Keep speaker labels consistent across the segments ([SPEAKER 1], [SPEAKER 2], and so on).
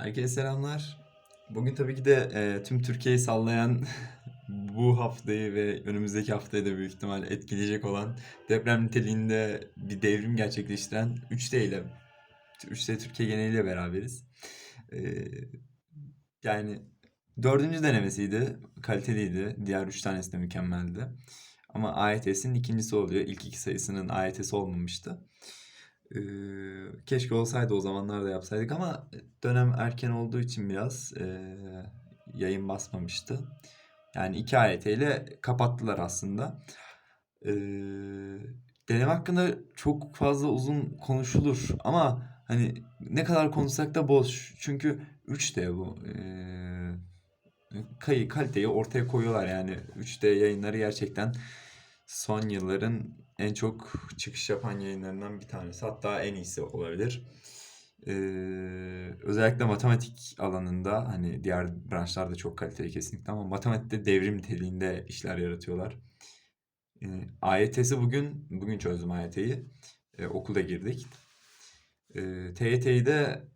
[SPEAKER 1] Herkese selamlar. Bugün tabii ki de e, tüm Türkiye'yi sallayan bu haftayı ve önümüzdeki haftayı da büyük ihtimal etkileyecek olan deprem niteliğinde bir devrim gerçekleştiren 3D ile 3D Türkiye geneliyle beraberiz. E, yani dördüncü denemesiydi. Kaliteliydi. Diğer üç tanesi de mükemmeldi. Ama AYT'sinin ikincisi oluyor. İlk iki sayısının AYT'si olmamıştı. Keşke olsaydı o zamanlar da yapsaydık ama dönem erken olduğu için biraz ee, yayın basmamıştı. Yani iki AYT ile kapattılar aslında. Ee, deneme hakkında çok fazla uzun konuşulur ama hani ne kadar konuşsak da boş. Çünkü 3D bu. Ee, kayı kaliteyi ortaya koyuyorlar yani 3D yayınları gerçekten son yılların en çok çıkış yapan yayınlarından bir tanesi. Hatta en iyisi olabilir. Ee, özellikle matematik alanında hani diğer branşlarda çok kaliteli kesinlikle ama matematikte devrim niteliğinde işler yaratıyorlar. Ee, AYT'si bugün, bugün çözdüm AYT'yi. Ee, okulda girdik. Ee, TYT'yi de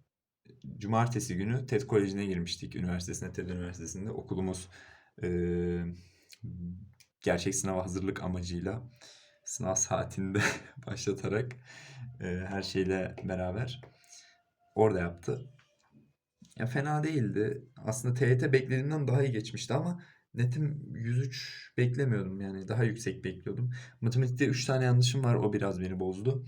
[SPEAKER 1] cumartesi günü TED Koleji'ne girmiştik. Üniversitesine, TED Üniversitesi'nde. Okulumuz e, gerçek sınava hazırlık amacıyla sınav saatinde başlatarak e, her şeyle beraber orada yaptı. Ya fena değildi. Aslında TYT beklediğimden daha iyi geçmişti ama netim 103 beklemiyordum yani daha yüksek bekliyordum. Matematikte 3 tane yanlışım var o biraz beni bozdu.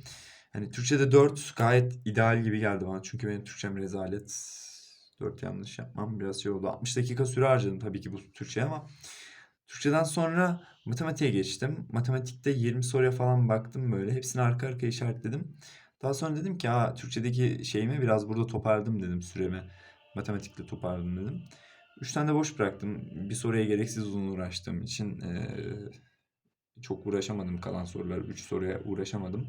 [SPEAKER 1] Hani Türkçe'de 4 gayet ideal gibi geldi bana çünkü benim Türkçem rezalet. 4 yanlış yapmam biraz şey oldu. 60 dakika süre harcadım tabii ki bu Türkçe'ye ama Türkçeden sonra matematiğe geçtim. Matematikte 20 soruya falan baktım böyle. Hepsini arka arkaya işaretledim. Daha sonra dedim ki Aa, Türkçedeki şeyimi biraz burada toparladım dedim süremi. Matematikte toparladım dedim. 3 tane de boş bıraktım. Bir soruya gereksiz uzun uğraştığım için eee, çok uğraşamadım kalan sorular. 3 soruya uğraşamadım.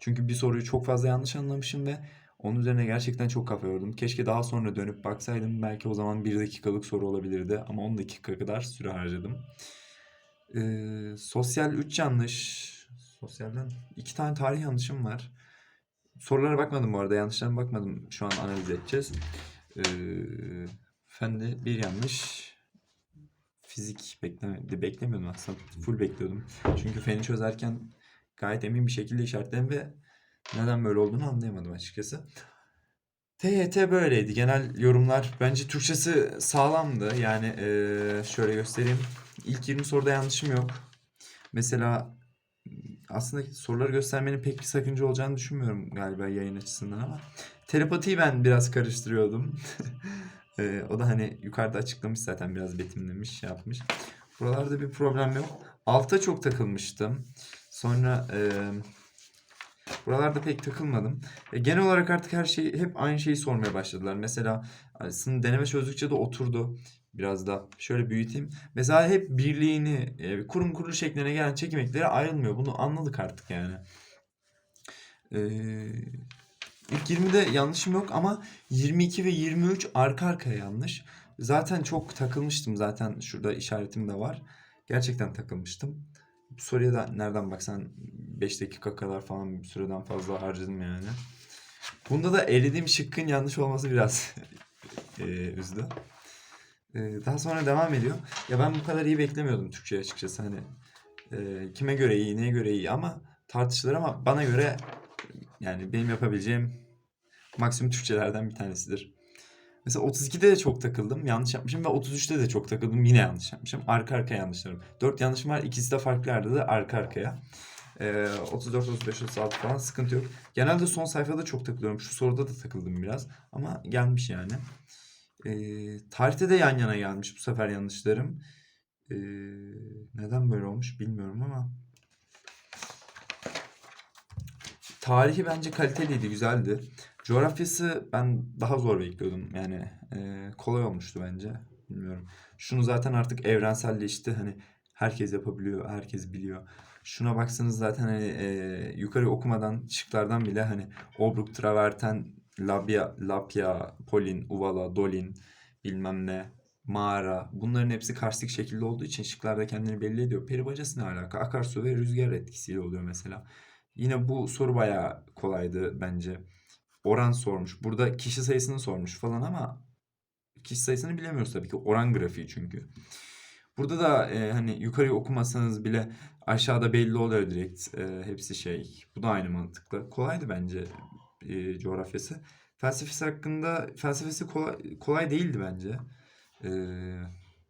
[SPEAKER 1] Çünkü bir soruyu çok fazla yanlış anlamışım ve onun üzerine gerçekten çok kafa yordum. Keşke daha sonra dönüp baksaydım. Belki o zaman 1 dakikalık soru olabilirdi. Ama 10 dakika kadar süre harcadım. Ee, sosyal 3 yanlış. Sosyalden 2 tane tarih yanlışım var. Sorulara bakmadım bu arada. Yanlışlarına bakmadım. Şu an analiz edeceğiz. Ee, fende bir yanlış. Fizik bekleme, beklemiyordum aslında. Full bekliyordum. Çünkü feni çözerken gayet emin bir şekilde işaretledim ve neden böyle olduğunu anlayamadım açıkçası. TYT böyleydi. Genel yorumlar bence Türkçesi sağlamdı. Yani eee, şöyle göstereyim. İlk 20 soruda yanlışım yok. Mesela aslında soruları göstermenin pek bir sakınca olacağını düşünmüyorum galiba yayın açısından ama telepatiyi ben biraz karıştırıyordum. Eee, o da hani yukarıda açıklamış zaten biraz betimlemiş, şey yapmış. Buralarda bir problem yok. Alta çok takılmıştım. Sonra eee Buralarda pek takılmadım. E, genel olarak artık her şeyi hep aynı şeyi sormaya başladılar. Mesela aslında deneme çözdükçe de oturdu. Biraz da şöyle büyüteyim. Mesela hep birliğini, e, kurum kurulu şekline gelen çekim ekleri ayrılmıyor. Bunu anladık artık yani. Ee, ilk 20'de yanlışım yok ama 22 ve 23 arka arkaya yanlış. Zaten çok takılmıştım. Zaten şurada işaretim de var. Gerçekten takılmıştım. Soruya da nereden baksan 5 dakika kadar falan bir süreden fazla harcadım yani. Bunda da elediğim şıkkın yanlış olması biraz eee, üzdü. Eee, daha sonra devam ediyor. Ya ben bu kadar iyi beklemiyordum Türkçe açıkçası. Hani eee, kime göre iyi, neye göre iyi ama tartışılır ama bana göre yani benim yapabileceğim maksimum Türkçelerden bir tanesidir. Mesela 32'de de çok takıldım. Yanlış yapmışım ve 33'te de çok takıldım. Yine yanlış yapmışım. Arka arkaya yanlışlarım. 4 yanlışım var. İkisi de farklı yerde de arka arkaya. Ee, 34, 35, 36 falan sıkıntı yok. Genelde son sayfada çok takılıyorum. Şu soruda da takıldım biraz. Ama gelmiş yani. Ee, tarihte de yan yana gelmiş bu sefer yanlışlarım. Ee, neden böyle olmuş bilmiyorum ama. Tarihi bence kaliteliydi, güzeldi. Coğrafyası ben daha zor bekliyordum. Yani e, kolay olmuştu bence. Bilmiyorum. Şunu zaten artık evrenselleşti. Hani herkes yapabiliyor, herkes biliyor. Şuna baksanız zaten hani e, yukarı okumadan şıklardan bile hani obruk, traverten, labia, lapya, polin, uvala, dolin, bilmem ne, mağara. Bunların hepsi karstik şekilde olduğu için şıklarda kendini belli ediyor. Peri bacası ne alaka? Akarsu ve rüzgar etkisiyle oluyor mesela. Yine bu soru bayağı kolaydı bence. Oran sormuş. Burada kişi sayısını sormuş falan ama kişi sayısını bilemiyoruz tabii ki. Oran grafiği çünkü. Burada da e, hani yukarıyı okumasanız bile aşağıda belli oluyor direkt. E, hepsi şey. Bu da aynı mantıkla. Kolaydı bence e, coğrafyası. Felsefesi hakkında felsefesi kolay, kolay değildi bence. E,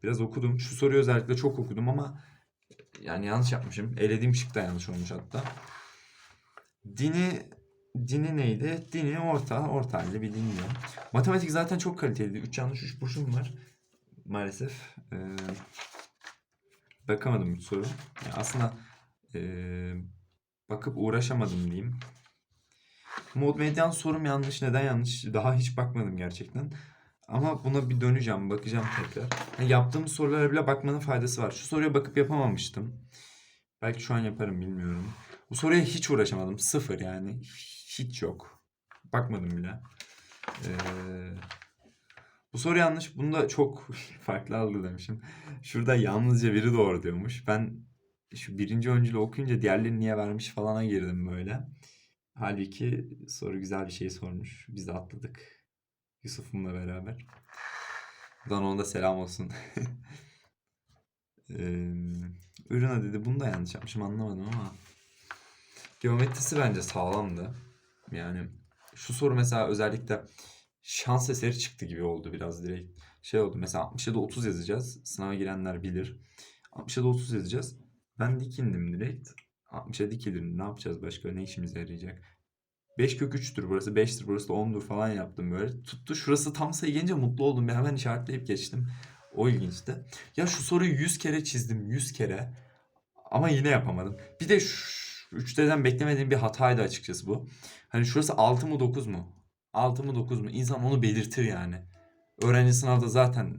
[SPEAKER 1] biraz okudum. Şu soruyu özellikle çok okudum ama yani yanlış yapmışım. Elediğim şık da yanlış olmuş hatta. Dini dini neydi? Dini orta, orta halde bir din. Matematik zaten çok kaliteliydi. 3 yanlış 3 boşum var. Maalesef. Ee, bakamadım bu soru. Yani aslında ee, bakıp uğraşamadım diyeyim. Mod medyan sorum yanlış. Neden yanlış? Daha hiç bakmadım gerçekten. Ama buna bir döneceğim. Bakacağım tekrar. Yani yaptığım sorulara bile bakmanın faydası var. Şu soruya bakıp yapamamıştım. Belki şu an yaparım bilmiyorum. Bu soruya hiç uğraşamadım. Sıfır yani. Hiç yok. Bakmadım bile. Ee, bu soru yanlış. Bunu da çok farklı algılamışım. Şurada yalnızca biri doğru diyormuş. Ben şu birinci öncülü okuyunca diğerlerini niye vermiş falana girdim böyle. Halbuki soru güzel bir şey sormuş. Biz de atladık. Yusuf'umla beraber. Buradan ona da selam olsun. Ee, ürün adı bunu da yanlış yapmışım anlamadım ama. Geometrisi bence sağlamdı. Yani şu soru mesela özellikle şans eseri çıktı gibi oldu biraz direkt. Şey oldu mesela 67 30 yazacağız. Sınava girenler bilir. 67 30 yazacağız. Ben dikindim direkt. 60'a dikilim. Ne yapacağız başka? Ne işimize yarayacak? 5 kök 3'tür burası. 5'tir burası da 10'dur falan yaptım böyle. Tuttu. Şurası tam sayı gelince mutlu oldum. Ben hemen işaretleyip geçtim. O ilginçti. Ya şu soruyu 100 kere çizdim. 100 kere. Ama yine yapamadım. Bir de şu 3D'den beklemediğim bir hataydı açıkçası bu. Hani şurası 6 mı 9 mu? 6 mı 9 mu? İnsan onu belirtir yani. Öğrenci sınavda zaten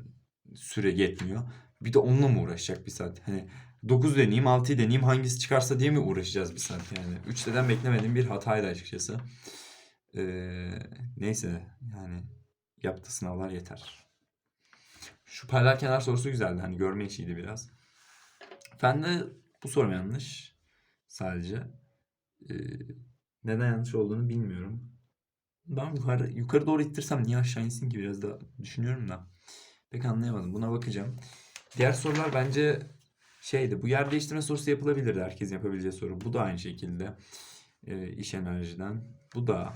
[SPEAKER 1] süre yetmiyor. Bir de onunla mı uğraşacak bir saat? Hani 9 deneyeyim, 6'yı deneyeyim hangisi çıkarsa diye mi uğraşacağız bir saat yani? 3D'den beklemediğim bir hataydı açıkçası. Ee, neyse yani yaptığı sınavlar yeter. Şu paralel kenar sorusu güzeldi. Hani görme işiydi biraz. Ben de bu sorum yanlış. Sadece. Ee, neden yanlış olduğunu bilmiyorum. Ben yukarı, yukarı doğru ittirsem niye aşağı insin ki biraz da düşünüyorum da. Pek anlayamadım. Buna bakacağım. Diğer sorular bence şeydi. Bu yer değiştirme sorusu yapılabilirdi. Herkesin yapabileceği soru. Bu da aynı şekilde. Ee, iş enerjiden. Bu da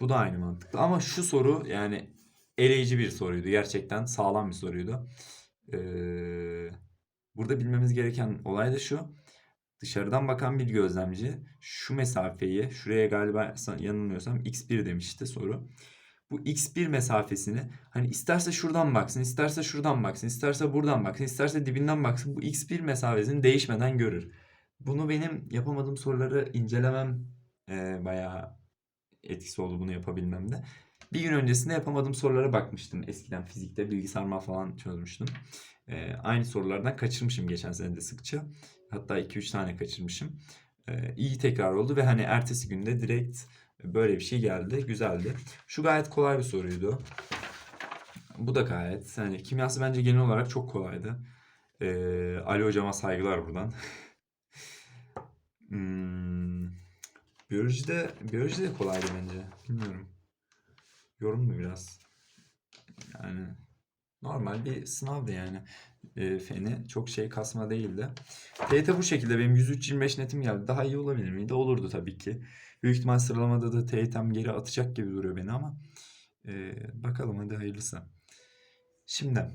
[SPEAKER 1] bu da aynı mantıklı. Ama şu soru yani eleyici bir soruydu. Gerçekten sağlam bir soruydu. Ee, burada bilmemiz gereken olay da şu. Dışarıdan bakan bir gözlemci şu mesafeyi, şuraya galiba yanılmıyorsam x1 demişti soru. Bu x1 mesafesini hani isterse şuradan baksın, isterse şuradan baksın, isterse buradan baksın, isterse dibinden baksın bu x1 mesafesini değişmeden görür. Bunu benim yapamadığım soruları incelemem e, bayağı etkisi oldu bunu yapabilmemde. Bir gün öncesinde yapamadığım sorulara bakmıştım. Eskiden fizikte bilgisayar falan çözmüştüm. E, aynı sorulardan kaçırmışım geçen sene de sıkça. Hatta 2-3 tane kaçırmışım. E, iyi tekrar oldu ve hani ertesi günde direkt böyle bir şey geldi. Güzeldi. Şu gayet kolay bir soruydu. Bu da gayet. Yani kimyası bence genel olarak çok kolaydı. E, Ali hocama saygılar buradan. hmm, biyolojide, biyolojide kolaydı bence. Bilmiyorum. Yorum mu biraz? Yani normal bir sınavdı yani. E, feni çok şey kasma değildi. TYT bu şekilde benim 103-25 netim geldi. Daha iyi olabilir miydi? Olurdu tabii ki. Büyük ihtimal sıralamada da TYT'm geri atacak gibi duruyor beni ama e, bakalım hadi hayırlısı. Şimdi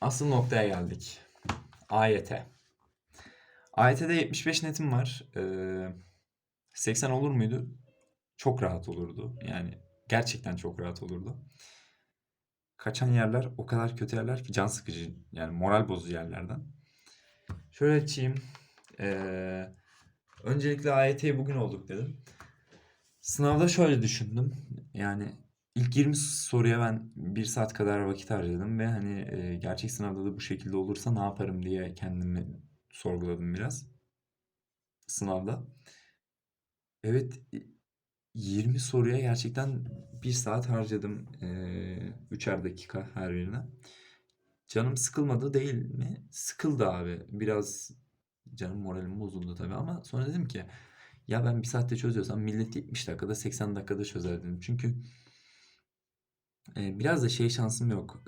[SPEAKER 1] asıl noktaya geldik. AYT. AYT'de 75 netim var. E, 80 olur muydu? Çok rahat olurdu. Yani gerçekten çok rahat olurdu. Kaçan yerler o kadar kötü yerler ki can sıkıcı yani moral bozucu yerlerden. Şöyle açayım. Ee, öncelikle AYT'ye bugün olduk dedim. Sınavda şöyle düşündüm. Yani ilk 20 soruya ben 1 saat kadar vakit harcadım ve hani e, gerçek sınavda da bu şekilde olursa ne yaparım diye kendimi sorguladım biraz. Sınavda. Evet 20 soruya gerçekten 1 saat harcadım. Ee, üçer dakika her birine. Canım sıkılmadı değil mi? Sıkıldı abi. Biraz canım moralim bozuldu tabii ama sonra dedim ki ya ben bir saatte çözüyorsam millet 70 dakikada 80 dakikada çözer dedim. Çünkü Ee, biraz da şey şansım yok.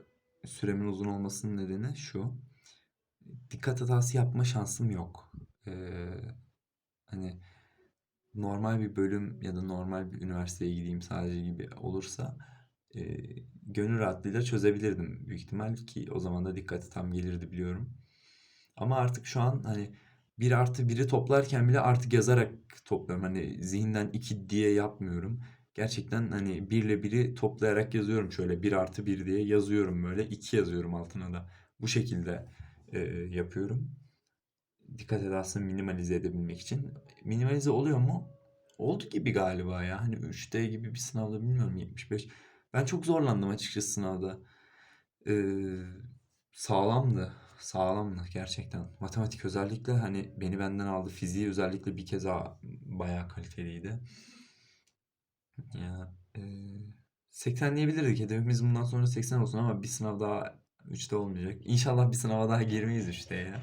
[SPEAKER 1] Süremin uzun olmasının nedeni şu. Dikkat hatası yapma şansım yok. Ee, hani normal bir bölüm ya da normal bir üniversiteye gideyim sadece gibi olursa e, gönül rahatlığıyla çözebilirdim büyük ihtimal ki o zaman da dikkati tam gelirdi biliyorum. Ama artık şu an hani bir artı 1'i toplarken bile artık yazarak topluyorum. Hani zihinden 2 diye yapmıyorum. Gerçekten hani 1 ile 1'i toplayarak yazıyorum şöyle 1 artı 1 diye yazıyorum böyle 2 yazıyorum altına da. Bu şekilde e, yapıyorum. Dikkat edersen minimalize edebilmek için. Minimalize oluyor mu? Oldu gibi galiba ya. Hani 3D gibi bir sınavda bilmiyorum 75. Ben çok zorlandım açıkçası sınavda. Ee, sağlamdı. Sağlamdı gerçekten. Matematik özellikle hani beni benden aldı. Fiziği özellikle bir kez daha bayağı kaliteliydi. Ya e, 80 diyebilirdik. Hedefimiz bundan sonra 80 olsun ama bir sınav daha 3'te olmayacak. İnşallah bir sınava daha girmeyiz 3'te ya.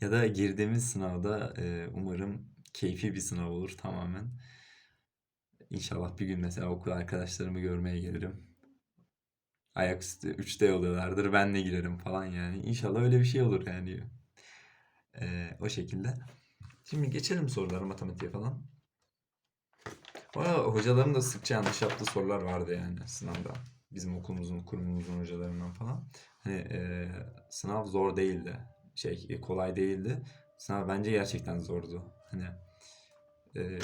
[SPEAKER 1] Ya da girdiğimiz sınavda e, umarım keyfi bir sınav olur tamamen. İnşallah bir gün mesela okul arkadaşlarımı görmeye gelirim. Ayaküstü 3'te oluyorlardır. Ben de girerim falan yani. İnşallah öyle bir şey olur yani. Ee, o şekilde. Şimdi geçelim sorulara matematiğe falan. Arada hocaların da sıkça yanlış yaptığı sorular vardı yani sınavda. Bizim okulumuzun, kurumumuzun hocalarından falan. Hani e, sınav zor değildi. Şey e, kolay değildi. Sınav bence gerçekten zordu. Hani e,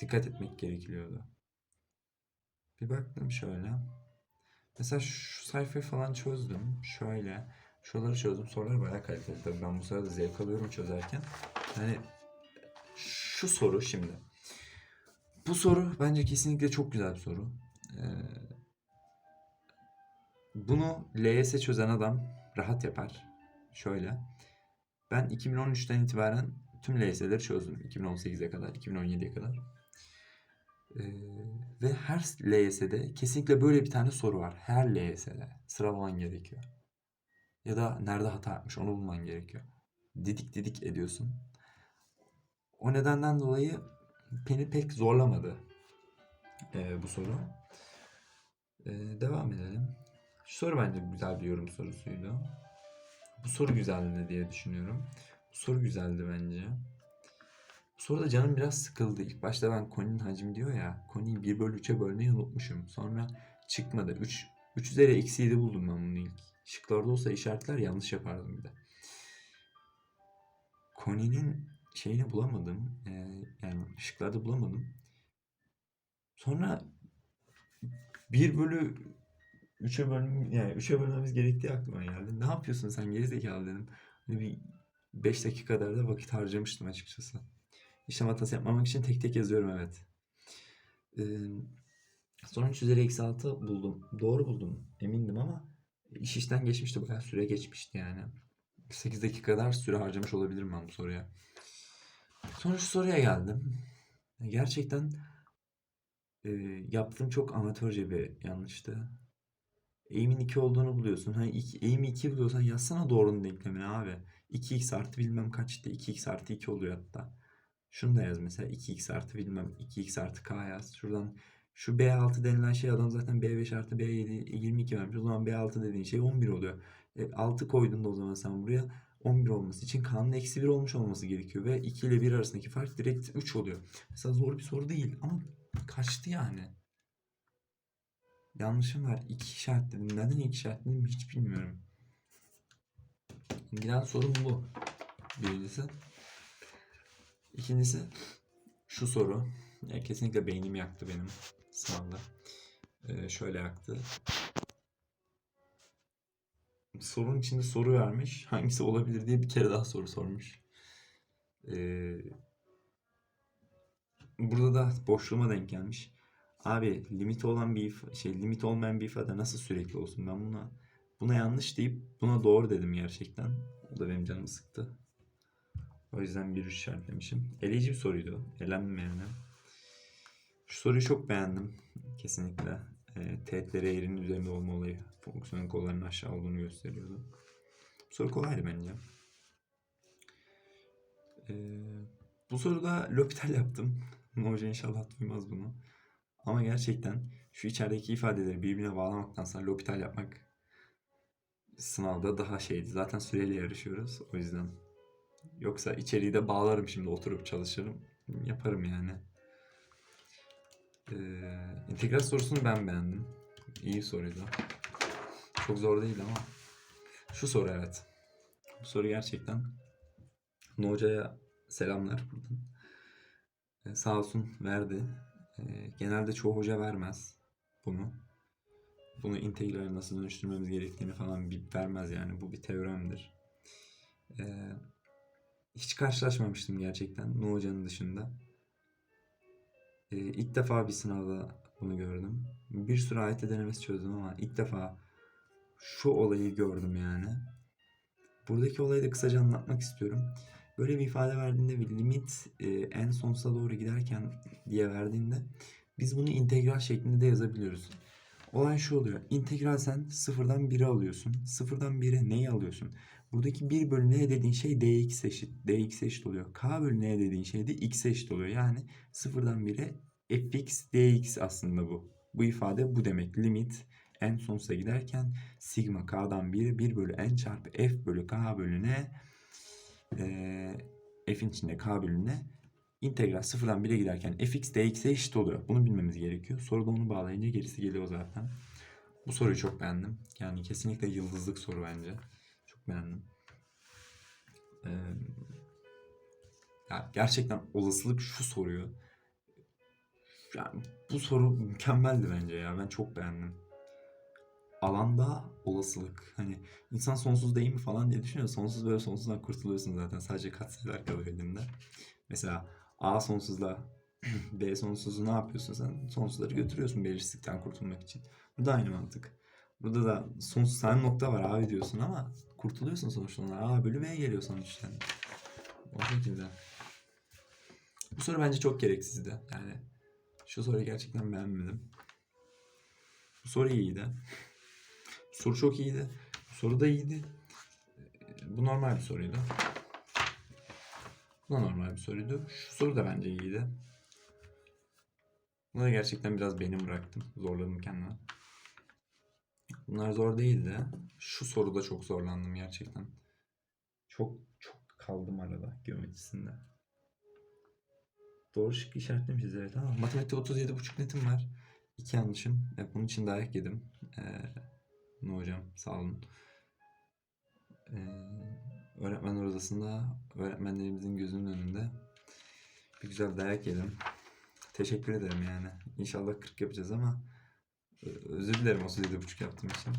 [SPEAKER 1] dikkat etmek gerekiyordu. Bir baktım şöyle. Mesela şu sayfayı falan çözdüm. Şöyle. Şuraları çözdüm. Sorular bayağı kaliteli. Tabii ben bu sırada zevk alıyorum çözerken. Yani şu soru şimdi. Bu soru bence kesinlikle çok güzel bir soru. Ee, bunu LYS çözen adam rahat yapar. Şöyle. Ben 2013'ten itibaren tüm LYS'leri çözdüm. 2018'e kadar, 2017'ye kadar. Ee, ve her LYS'de kesinlikle böyle bir tane soru var. Her LYS'de sıralaman gerekiyor. Ya da nerede hata yapmış onu bulman gerekiyor. Didik didik ediyorsun. O nedenden dolayı beni pek zorlamadı ee, bu soru. Ee, devam edelim. Şu soru bence güzel bir yorum sorusuydu. Bu soru güzeldi diye düşünüyorum. Bu soru güzeldi bence. Bu soruda canım biraz sıkıldı. İlk başta ben koninin hacmi diyor ya. Koniyi 1 bölü 3'e bölmeyi unutmuşum. Sonra çıkmadı. 3, 3 üzeri eksi 7 buldum ben bunu ilk. Şıklarda olsa işaretler yanlış yapardım bir de. Koninin şeyini bulamadım. Ee, yani şıklarda bulamadım. Sonra 1 bölü 3'e bölüm yani 3'e bölmemiz gerektiği aklıma geldi. Ne yapıyorsun sen geri zekalı dedim. Hani bir 5 dakika kadar da vakit harcamıştım açıkçası. İşlem hatası yapmamak için tek tek yazıyorum evet. Ee, sonra 3 üzeri eksi 6 buldum. Doğru buldum emindim ama iş işten geçmişti. Bayağı süre geçmişti yani. 8 dakika kadar süre harcamış olabilirim ben bu soruya. Şu soruya geldim. Gerçekten e, yaptığım çok amatörce bir yanlıştı. Eğimin 2 olduğunu buluyorsun. Hani iki, eğimi 2 buluyorsan yazsana doğrunun denklemini abi. 2x artı bilmem kaçtı. 2x artı 2 oluyor hatta. Şunu da yaz mesela 2x artı bilmem 2x artı k yaz. Şuradan şu B6 denilen şey adam zaten B5 artı B7 22 vermiş. O zaman B6 dediğin şey 11 oluyor. E, 6 koydun da o zaman sen buraya 11 olması için K'nın eksi 1 olmuş olması gerekiyor. Ve 2 ile 1 arasındaki fark direkt 3 oluyor. Mesela zor bir soru değil ama kaçtı yani. Yanlışım var. İki işaretledim. Neden iki işaretledim hiç bilmiyorum. Giden sorun bu. Birincisi. İkincisi şu soru. Ya kesinlikle beynimi yaktı benim sınavda. Ee, şöyle yaktı. Sorunun içinde soru vermiş. Hangisi olabilir diye bir kere daha soru sormuş. Ee, burada da boşluğuma denk gelmiş. Abi limit olan bir if- şey limit olmayan bir ifade nasıl sürekli olsun? Ben buna buna yanlış deyip buna doğru dedim gerçekten. O da benim canımı sıktı. O yüzden bir işaretlemişim. Eleyici bir soruydu. Elendim. Şu soruyu çok beğendim. Kesinlikle. E, teğetleri eğrinin üzerinde olma olayı. Fonksiyonun kollarının aşağı olduğunu gösteriyordu. Bu soru kolaydı bence. E, bu soruda L'Hopital yaptım. Hoca inşallah duymaz bunu. Ama gerçekten şu içerideki ifadeleri birbirine bağlamaktansa L'Hopital yapmak sınavda daha şeydi. Zaten süreyle yarışıyoruz o yüzden. Yoksa içeriği de bağlarım şimdi oturup çalışırım. Yaparım yani. Ee, integral sorusunu ben beğendim. İyi soruydu. Çok zor değil ama. Şu soru evet. Bu soru gerçekten Nu Hoca'ya selamlar buradan. Ee, sağ olsun verdi. Ee, genelde çoğu hoca vermez bunu. Bunu integrale nasıl dönüştürmemiz gerektiğini falan bir vermez yani. Bu bir teoremdir. Ee, hiç karşılaşmamıştım gerçekten Nu Hoca'nın dışında. Ee, ilk defa bir sınavda bunu gördüm. Bir sürü AYT denemesi çözdüm ama ilk defa şu olayı gördüm yani. Buradaki olayı da kısaca anlatmak istiyorum. Böyle bir ifade verdiğinde bir limit e, en sonsuza doğru giderken diye verdiğinde biz bunu integral şeklinde de yazabiliyoruz. Olay şu oluyor. İntegral sen sıfırdan 1'e alıyorsun. Sıfırdan 1'e neyi alıyorsun? Buradaki 1 bölü n dediğin şey dx eşit. dx eşit oluyor. k bölü n dediğin şey de x eşit oluyor. Yani sıfırdan 1'e fx dx aslında bu. Bu ifade bu demek. Limit en sonsuza giderken sigma k'dan 1'e 1 bölü n çarpı f bölü k bölü n e, f'in içinde k bölü n integral sıfırdan 1'e giderken fx dx'e eşit oluyor. Bunu bilmemiz gerekiyor. Soruda onu bağlayınca gerisi geliyor zaten. Bu soruyu çok beğendim. Yani kesinlikle yıldızlık soru bence. Çok beğendim. Ee, ya gerçekten olasılık şu soruyu. Yani bu soru mükemmeldi bence ya. Ben çok beğendim. Alanda olasılık. Hani insan sonsuz değil mi falan diye düşünüyor. Sonsuz böyle sonsuzdan kurtuluyorsun zaten. Sadece katsayılar kalıyor elinde. Mesela A sonsuzla B sonsuzu ne yapıyorsun sen? Sonsuzları götürüyorsun belirsizlikten kurtulmak için. Bu da aynı mantık. Burada da sonsuz tane nokta var abi diyorsun ama kurtuluyorsun sonuçta. A bölü B geliyor sonuçta. O şekilde. Bu soru bence çok gereksizdi. Yani şu soruyu gerçekten beğenmedim. Bu soru iyiydi. Soru çok iyiydi. Soru da iyiydi. Bu normal bir soruydu. Bu da normal bir soruydu. Şu soru da bence iyiydi. Buna gerçekten biraz benim bıraktım. Zorladım kendime. Bunlar zor değildi. Şu soruda çok zorlandım gerçekten. Çok çok kaldım arada geometrisinde. Doğru şık işaretlemişiz evet ama matematikte 37,5 netim var. İki yanlışım. E, bunun için dayak yedim. Ee, ne hocam sağ olun. Ee, öğretmenler odasında öğretmenlerimizin gözünün önünde bir güzel dayak yedim. Teşekkür ederim yani. İnşallah 40 yapacağız ama e, özür dilerim 37,5 yaptığım için.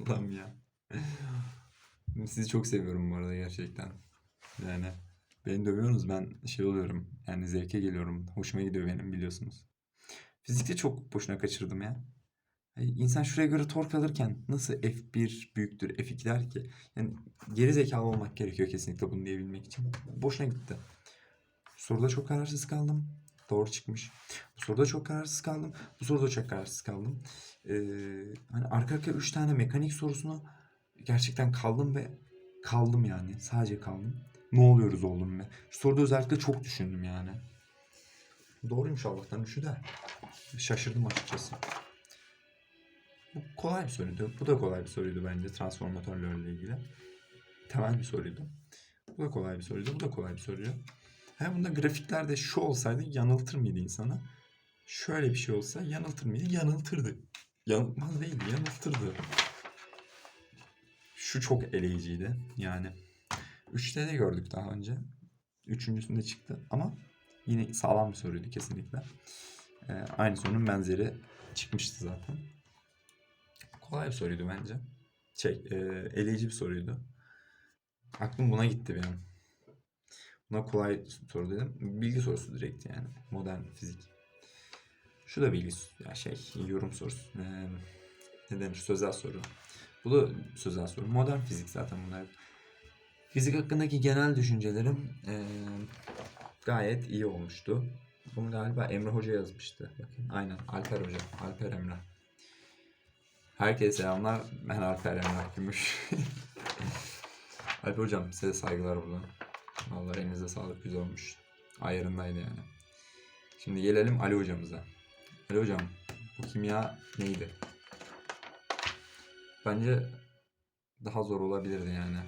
[SPEAKER 1] Ulan ya. Sizi çok seviyorum bu arada gerçekten. Yani beni dövüyorsunuz ben şey oluyorum. Yani zevke geliyorum. Hoşuma gidiyor benim biliyorsunuz. Fizikte çok boşuna kaçırdım ya. Ay, İnsan şuraya göre tork alırken nasıl F1 büyüktür F2 der ki? Yani geri zekalı olmak gerekiyor kesinlikle bunu diyebilmek için. Boşuna gitti. Soruda çok kararsız kaldım. Doğru çıkmış. Bu soruda çok kararsız kaldım. Bu soruda çok kararsız kaldım. Ee, hani arka arkaya 3 tane mekanik sorusunu gerçekten kaldım ve kaldım yani. Sadece kaldım. Ne oluyoruz oldum ve şu soruda özellikle çok düşündüm yani. Doğruymuş Allah'tan üçü de. Şaşırdım açıkçası. Bu kolay bir soruydu. Bu da kolay bir soruydu bence transformatörlerle ilgili. Temel bir soruydu. Bu da kolay bir soruydu. Bu da kolay bir soruydu. Hem bunda grafiklerde şu olsaydı yanıltır mıydı insana? Şöyle bir şey olsa yanıltır mıydı? Yanıltırdı. Yanıltmaz değildi, yanıltırdı. Şu çok eleyiciydi. Yani 3'te de gördük daha önce. Üçüncüsünde çıktı ama yine sağlam bir soruydu kesinlikle. Ee, aynı sorunun benzeri çıkmıştı zaten. Kolay bir soruydu bence. Şey, e, eleyici bir soruydu. Aklım buna gitti benim. Buna kolay soru dedim. Bilgi sorusu direkt yani. Modern fizik. Şu da bilgi ya şey yorum sorusu. Ee, ne denir? Sözel soru. Bu da sözel soru. Modern fizik zaten bunlar. Fizik hakkındaki genel düşüncelerim ee, gayet iyi olmuştu. Bunu galiba Emre Hoca yazmıştı. Bakın aynen Alper Hoca. Alper Emre. Herkese selamlar. Ben Alper Emre Gümüş. Alper Hocam size saygılar buradan. Vallahi elinize sağlık güzel olmuş. Ayarındaydı yani. Şimdi gelelim Ali hocamıza. Ali hocam bu kimya neydi? Bence daha zor olabilirdi yani.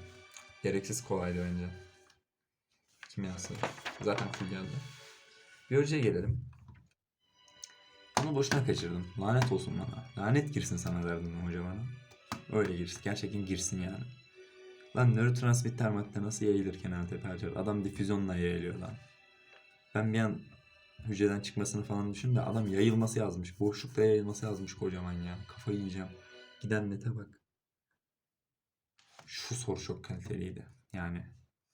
[SPEAKER 1] Gereksiz kolaydı bence. Kimyası. Zaten full geldi. Biyolojiye gelelim. Bunu boşuna kaçırdım. Lanet olsun bana. Lanet girsin sana derdim hoca bana. Öyle girsin. Gerçekten girsin yani. Lan nörotransmitter madde nasıl yayılır Kenan Tepecer? Adam difüzyonla yayılıyor lan. Ben bir an hücreden çıkmasını falan düşün de adam yayılması yazmış. Boşlukta yayılması yazmış kocaman ya. Kafayı yiyeceğim. Giden nete bak. Şu soru çok kaliteliydi. Yani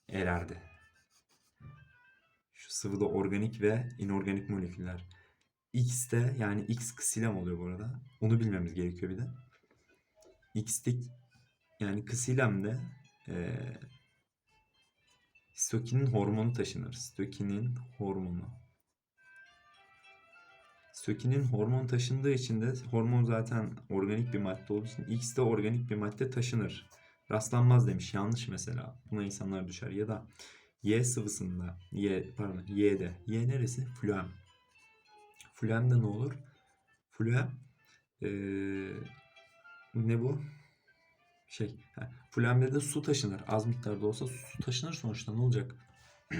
[SPEAKER 1] ererdi. Şu sıvıda organik ve inorganik moleküller. X'te yani X ksilem oluyor bu arada. Onu bilmemiz gerekiyor bir de. X'te yani ksilemde eee Stokinin hormonu taşınır. Stokinin hormonu. Stokinin hormon taşındığı için de hormon zaten organik bir madde olduğu için X organik bir madde taşınır. Rastlanmaz demiş. Yanlış mesela. Buna insanlar düşer. Ya da Y sıvısında Y pardon Y'de. Y neresi? Fluem. Fluem'de ne olur? Fluem eee, ne bu? Şey, ha, fluemde de su taşınır. Az miktarda olsa su taşınır sonuçta ne olacak?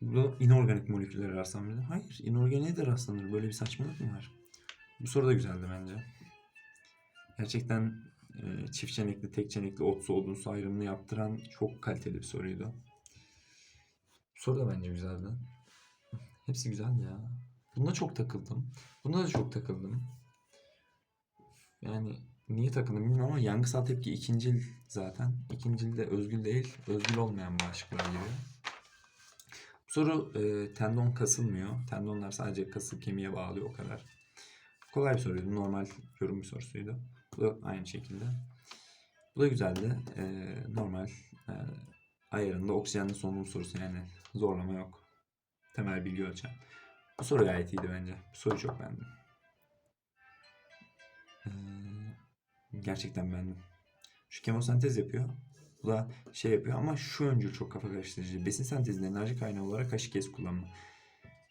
[SPEAKER 1] Bu inorganik moleküllere rastlanmıyor. Hayır, inorganiğe de rastlanır. Böyle bir saçmalık mı var? Bu soru da güzeldi bence. Gerçekten e, çift çenekli, tek çenekli, otsu, odunsu ayrımını yaptıran çok kaliteli bir soruydu. Bu soru da bence güzeldi. Hepsi güzeldi ya. Buna çok takıldım. Buna da çok takıldım. Yani niye takıldım bilmiyorum ama yangısal tepki ikincil zaten. İkincil de özgül değil, özgül olmayan bağışıklığa giriyor. Bu soru e, tendon kasılmıyor. Tendonlar sadece kası kemiğe bağlıyor o kadar. Kolay bir soruydu. Normal yorum bir sorusuydu. Bu da aynı şekilde. Bu da güzeldi. E, normal e, ayarında oksijenli solunum sorusu yani zorlama yok. Temel bilgi ölçen. Bu soru gayet iyiydi bence. Bu soruyu çok beğendim. Ee, gerçekten beğendim. Şu kemosentez yapıyor. Bu da şey yapıyor ama şu öncül çok kafa karıştırıcı. Besin sentezinde enerji kaynağı olarak H2S kullanma.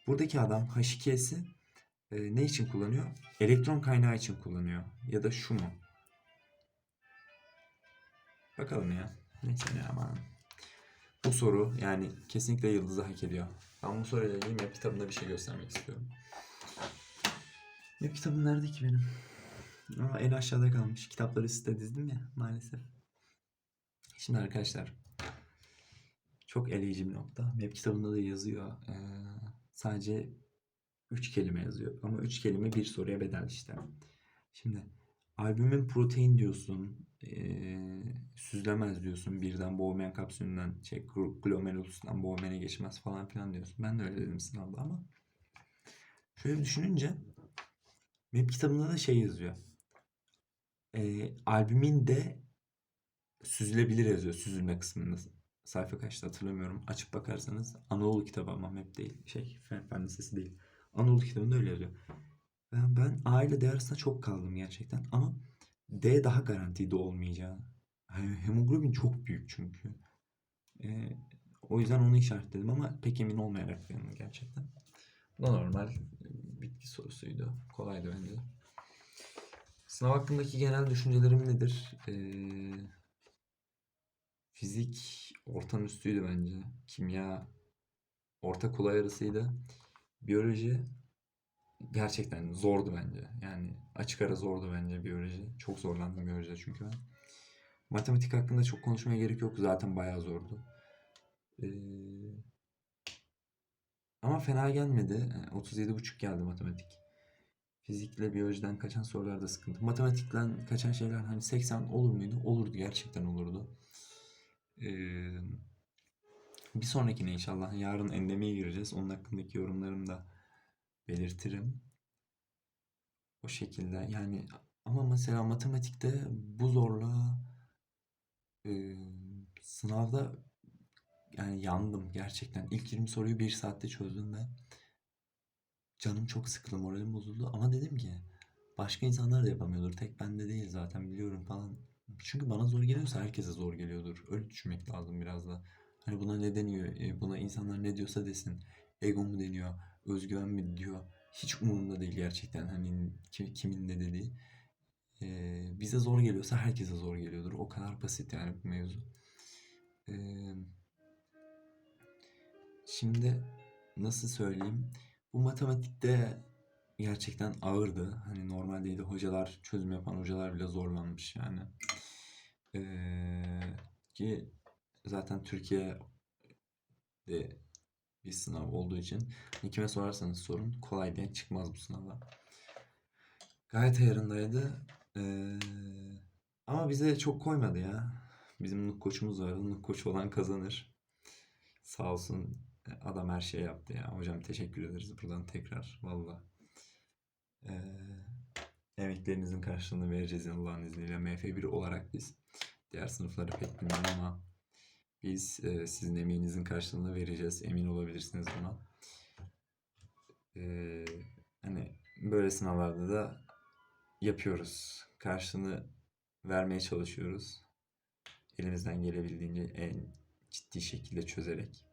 [SPEAKER 1] Buradaki adam H2S'i e, ne için kullanıyor? Elektron kaynağı için kullanıyor. Ya da şu mu? Bakalım ya. Neyse ne aman. Bu soru yani kesinlikle yıldızı hak ediyor. Ben bu soruyla ilgili map kitabında bir şey göstermek istiyorum. Map kitabım nerede ki benim? Aa, en aşağıda kalmış. Kitapları üstte dizdim ya maalesef. Şimdi arkadaşlar çok eleyici bir nokta. Map kitabında da yazıyor. Ee, sadece 3 kelime yazıyor. Ama 3 kelime bir soruya bedel işte. Şimdi albümin protein diyorsun. ee, süzülemez diyorsun. Birden boğmayan kapsülünden şey glomerulusundan boğmene geçmez falan filan diyorsun. Ben de öyle dedim sınavda ama şöyle düşününce Map kitabında da şey yazıyor. Ee, albümin de süzülebilir yazıyor süzülme kısmında. Sayfa kaçta hatırlamıyorum. Açıp bakarsanız Anadolu kitabı ama map değil. Şey fen, fen lisesi değil. Anadolu kitabında öyle yazıyor. Ben, ben A ile D arasında çok kaldım gerçekten. Ama D daha garantiydi olmayacağı. He- Hemoglobin çok büyük çünkü. Ee, o yüzden onu işaretledim ama pek emin olmayarak yanım gerçekten. Bu normal bitki sorusuydu. Kolaydı bence. Sınav hakkındaki genel düşüncelerim nedir? Ee, fizik ortanın üstüydü bence. Kimya orta kolay arasıydı. Biyoloji gerçekten zordu bence. Yani açık ara zordu bence biyoloji. Çok zorlandım biyolojide çünkü ben. Matematik hakkında çok konuşmaya gerek yok. Zaten bayağı zordu. Ee, ama fena gelmedi. Yani 37,5 geldi matematik. Fizikle biyolojiden kaçan sorularda sıkıntı. Matematikten kaçan şeyler hani 80 olur muydu? Olurdu gerçekten olurdu. Ee, bir sonrakine inşallah yarın endemiye gireceğiz. Onun hakkındaki yorumlarımı da belirtirim. O şekilde yani ama mesela matematikte bu zorla e, sınavda yani yandım gerçekten. İlk 20 soruyu 1 saatte çözdüm ve canım çok sıkıldı, moralim bozuldu. Ama dedim ki başka insanlar da yapamıyordur. Tek bende değil zaten biliyorum falan. Çünkü bana zor geliyorsa herkese zor geliyordur. Öyle düşünmek lazım biraz da. Hani buna ne deniyor? Buna insanlar ne diyorsa desin. Ego mu deniyor? Özgüven mi diyor? hiç umurumda değil gerçekten hani ki- kimin ne dediği. Ee, bize zor geliyorsa herkese zor geliyordur. O kadar basit yani bu mevzu. Ee, şimdi nasıl söyleyeyim? Bu matematikte gerçekten ağırdı. Hani normalde hocalar çözüm yapan hocalar bile zorlanmış yani. Ee, ki zaten Türkiye'de bir sınav olduğu için hani kime sorarsanız sorun kolay diye çıkmaz bu sınavda. Gayet ayarındaydı. Ee, ama bize çok koymadı ya. Bizim Nuk koçumuz vardı. Nuk koçu olan kazanır. Sağ olsun adam her şey yaptı ya. Hocam teşekkür ederiz buradan tekrar. Valla. Ee, emeklerinizin karşılığını vereceğiz Allah'ın izniyle. MF1 olarak biz. Diğer sınıfları pek bilmem ama biz e, sizin emeğinizin karşılığını vereceğiz. Emin olabilirsiniz buna. Ee, hani böyle sınavlarda da yapıyoruz. Karşılığını vermeye çalışıyoruz. Elimizden gelebildiğince en ciddi şekilde çözerek.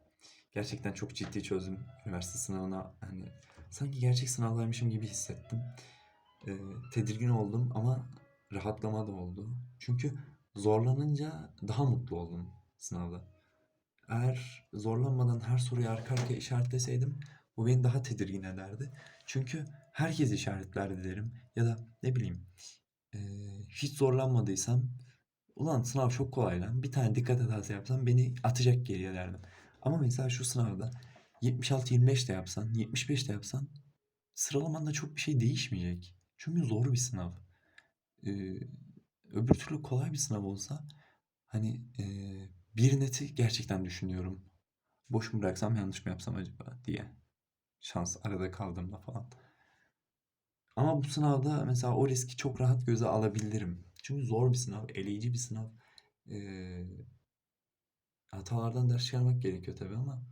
[SPEAKER 1] Gerçekten çok ciddi çözdüm. Üniversite sınavına hani sanki gerçek sınavlarmışım gibi hissettim. Ee, tedirgin oldum ama rahatlama da oldu. Çünkü zorlanınca daha mutlu oldum sınavda. Eğer zorlanmadan her soruyu arka arkaya işaretleseydim bu beni daha tedirgin ederdi. Çünkü herkes işaretlerdi derim. Ya da ne bileyim eee, hiç zorlanmadıysam ulan sınav çok kolay lan bir tane dikkat hatası yapsam beni atacak geriye derdim. Ama mesela şu sınavda 76-25 de yapsan 75 de yapsan sıralamanda çok bir şey değişmeyecek. Çünkü zor bir sınav. Eee, öbür türlü kolay bir sınav olsa hani eee, bir neti gerçekten düşünüyorum. Boş mu bıraksam yanlış mı yapsam acaba diye. Şans arada kaldığımda falan. Ama bu sınavda mesela o riski çok rahat göze alabilirim. Çünkü zor bir sınav, eleyici bir sınav. Ee, hatalardan ders çıkarmak gerekiyor tabii ama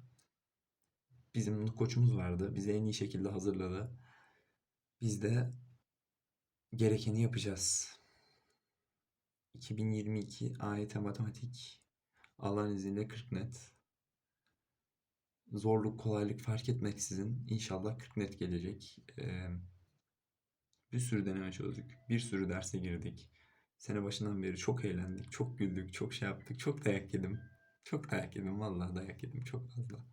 [SPEAKER 1] bizim koçumuz vardı. Bizi en iyi şekilde hazırladı. Biz de gerekeni yapacağız. 2022 AYT Matematik Allah'ın izniyle 40 net. Zorluk, kolaylık fark etmeksizin inşallah 40 net gelecek. Bir sürü deneme çözdük. Bir sürü derse girdik. Sene başından beri çok eğlendik, çok güldük, çok şey yaptık. Çok dayak yedim. Çok dayak yedim. Vallahi dayak yedim çok fazla.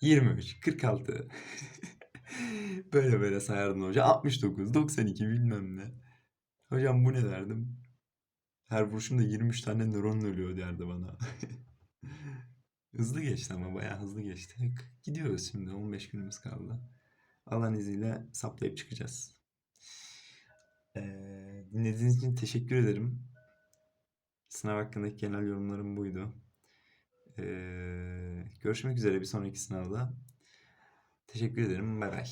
[SPEAKER 1] 23, 46. böyle böyle sayardım hoca. 69, 92 bilmem ne. Hocam bu ne derdim. Her vuruşumda 23 tane nöron ölüyor derdi bana. Hızlı geçti ama bayağı hızlı geçti. Gidiyoruz şimdi 15 günümüz kaldı. Allah'ın izniyle saplayıp çıkacağız. Ee, dinlediğiniz için teşekkür ederim. Sınav hakkındaki genel yorumlarım buydu. Ee, görüşmek üzere bir sonraki sınavda. Teşekkür ederim. Bay bay.